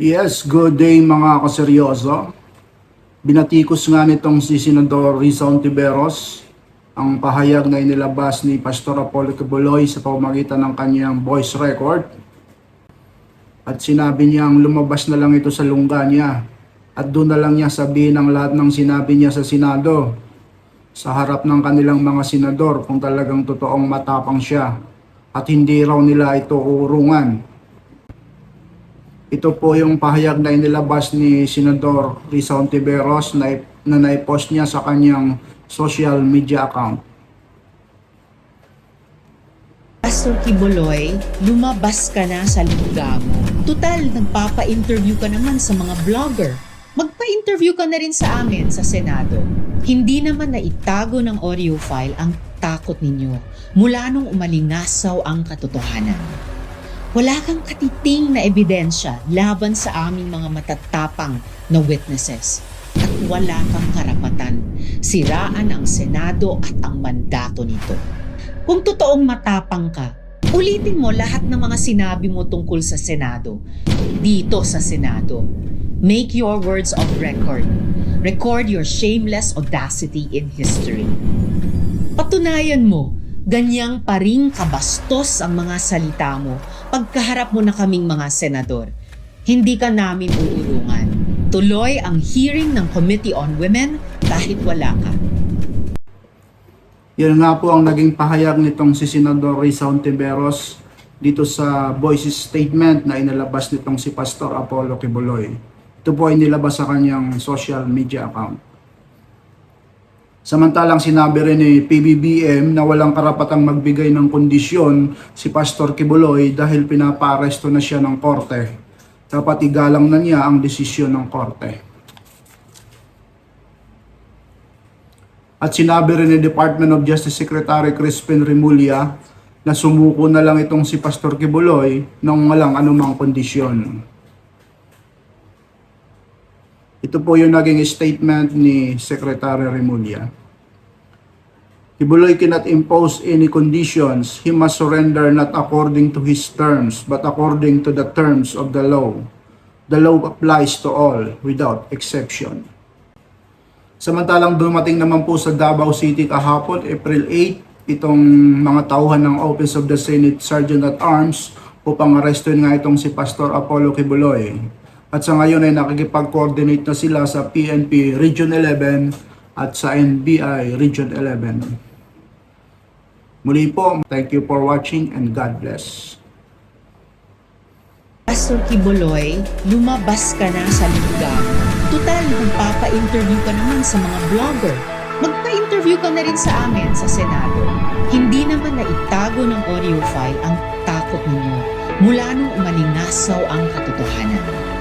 Yes, good day mga kaseryoso. Binatikos nga nitong si Senador Risa Ontiveros ang pahayag na inilabas ni Pastor Apollo Cabuloy sa pamamagitan ng kanyang voice record. At sinabi niyang lumabas na lang ito sa lungga niya at doon na lang niya sabihin ang lahat ng sinabi niya sa Senado sa harap ng kanilang mga senador kung talagang totoong matapang siya at hindi raw nila ito uurungan. Ito po yung pahayag na inilabas ni Senador Risa Ontiveros na, na naipost niya sa kanyang social media account. Pastor Kibuloy, lumabas ka na sa lingga mo. Tutal, nagpapa-interview ka naman sa mga vlogger. Magpa-interview ka na rin sa amin sa Senado. Hindi naman na itago ng audio file ang takot ninyo mula nung umalingasaw ang katotohanan. Wala kang katiting na ebidensya laban sa aming mga matatapang na witnesses at wala kang karapatan siraan ang Senado at ang mandato nito. Kung totoong matapang ka, ulitin mo lahat ng mga sinabi mo tungkol sa Senado. Dito sa Senado. Make your words of record. Record your shameless audacity in history. Patunayan mo, ganyang paring kabastos ang mga salita mo pagkaharap mo na kaming mga senador. Hindi ka namin uurungan. Tuloy ang hearing ng Committee on Women kahit wala ka. Yan nga po ang naging pahayag nitong si Senador Risa Ontiveros dito sa voice statement na inilabas nitong si Pastor Apollo Kibuloy. Ito po ay nilabas sa kanyang social media account. Samantalang sinabi rin ni PBBM na walang karapatang magbigay ng kondisyon si Pastor Kibuloy dahil pinapaaresto na siya ng korte. Dapat igalang na niya ang desisyon ng korte. At sinabi rin ni Department of Justice Secretary Crispin Remulla na sumuko na lang itong si Pastor Kibuloy nang walang anumang kondisyon. Ito po yung naging statement ni Secretary Remulla. Kibuloy cannot impose any conditions. He must surrender not according to his terms, but according to the terms of the law. The law applies to all, without exception. Samantalang dumating naman po sa Davao City kahapon, April 8, itong mga tauhan ng Office of the Senate Sergeant at Arms upang arestuin nga itong si Pastor Apollo Kibuloy. At sa ngayon ay nakikipag-coordinate na sila sa PNP Region 11 at sa NBI Region 11. Muli po, thank you for watching and God bless. Pastor Kibuloy, lumabas ka na sa mo. Tutal, magpapa-interview ka naman sa mga vlogger. Magpa-interview ka na rin sa amin sa Senado. Hindi naman na itago ng audio file ang takot ninyo mula nung umalingasaw ang katotohanan.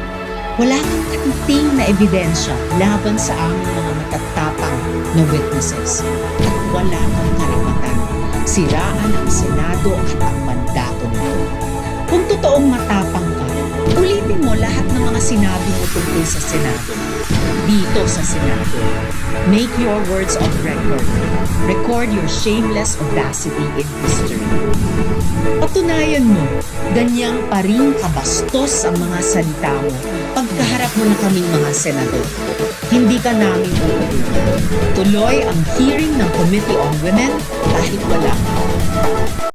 Wala kang katiting na ebidensya laban sa aming mga matatapang na witnesses at wala kang karapatan siraan ang Senado at ang mandato nito. Kung totoong matapang ka, ulitin mo lahat ng mga sinabi mo tungkol sa Senado. Dito sa Senado. Make your words of record. Record your shameless audacity in history. Patunayan mo, ganyang paring kabastos ang mga salita mo pagkaharap mo na kaming mga senador. Hindi ka namin uulit. Tuloy ang hearing ng Committee on Women kahit wala ka.